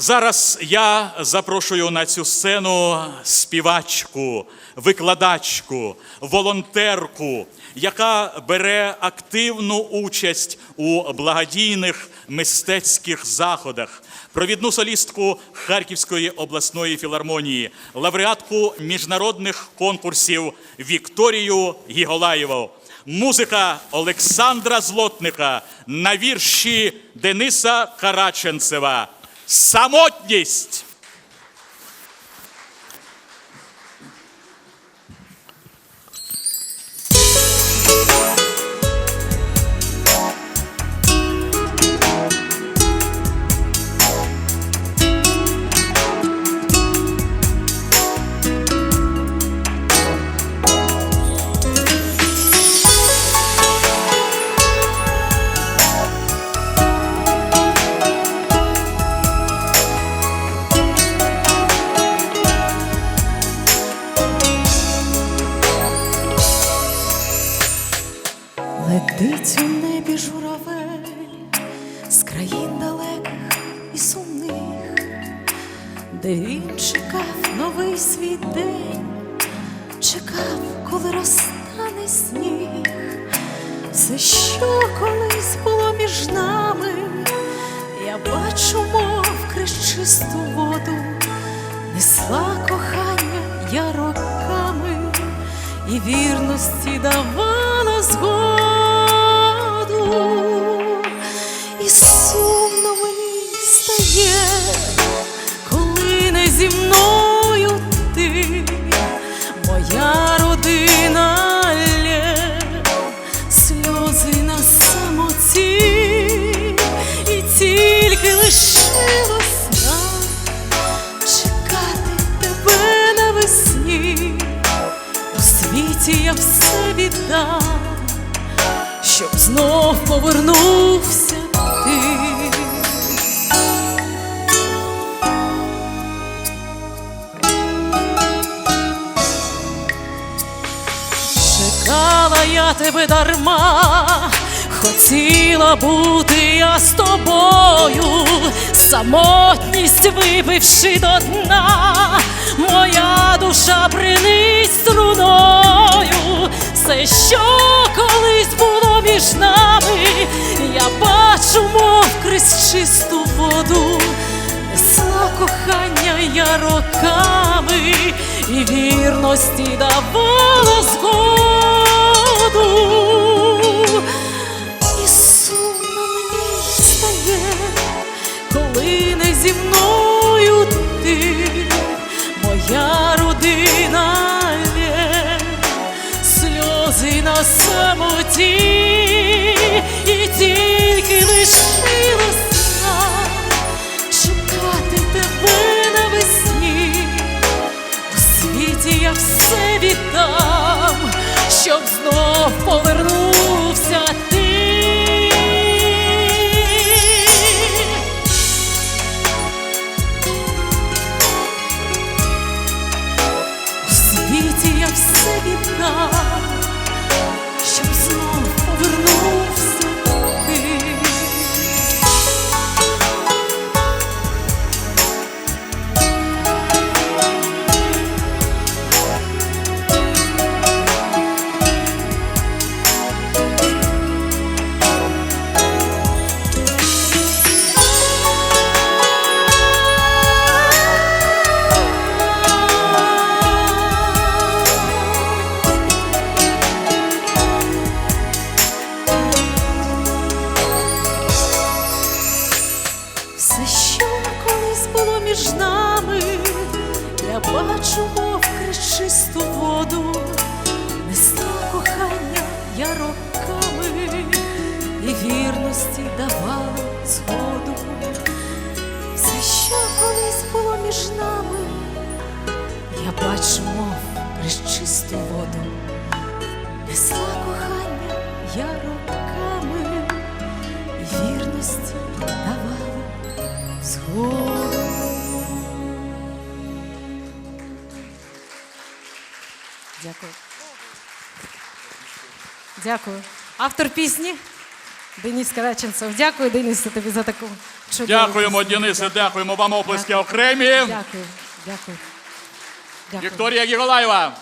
Зараз я запрошую на цю сцену співачку, викладачку, волонтерку, яка бере активну участь у благодійних мистецьких заходах, провідну солістку Харківської обласної філармонії, лауреатку міжнародних конкурсів Вікторію Гіголаєву. Музика Олександра Злотника на вірші Дениса Караченцева. Самотність. Летить у небі журавель з країн далеких і сумних, де він чекав новий свій день, чекав, коли розтане сніг, все, що колись було між нами, я бачу, мов крізь воду, несла кохання я роками і вірності давала згоду, світі я все віддам, щоб знов повернувся ти. Чекала я тебе дарма, хотіла бути я з тобою, самотність вибивши до дна, моя душа що колись було між нами, я бачу, мов крізь чисту воду. Несла кохання я роками і вірності давала згоду. І сумно мені стає, коли не зі мною ти, моя на самоті, і тільки лишилось нам чекати тебе навесні. У світі я все віддам, щоб знов повернувся ти. Світі я все віддам, вірності давала згоду. Все, що колись було між нами, я бачу, мов чисту воду, несла кохання я роками і вірності давала згоду. Дякую. Дякую. Автор пісні Деніс Караченцев. Дякую, Денисе, тобі за таку чудову. Дякуємо, Денисе, дякуємо вам оплески окремі. Дякую, дякую. Дякую. Вікторія Гіголаєва.